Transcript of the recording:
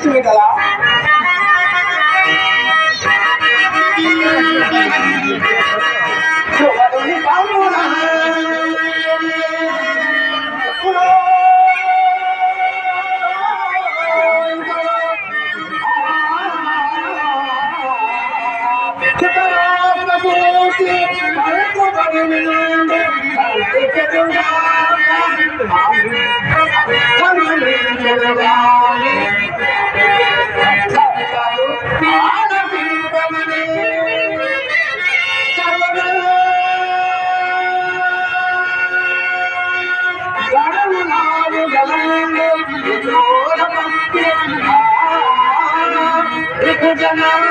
ரசித்து விடலா I'm هڪ جڳال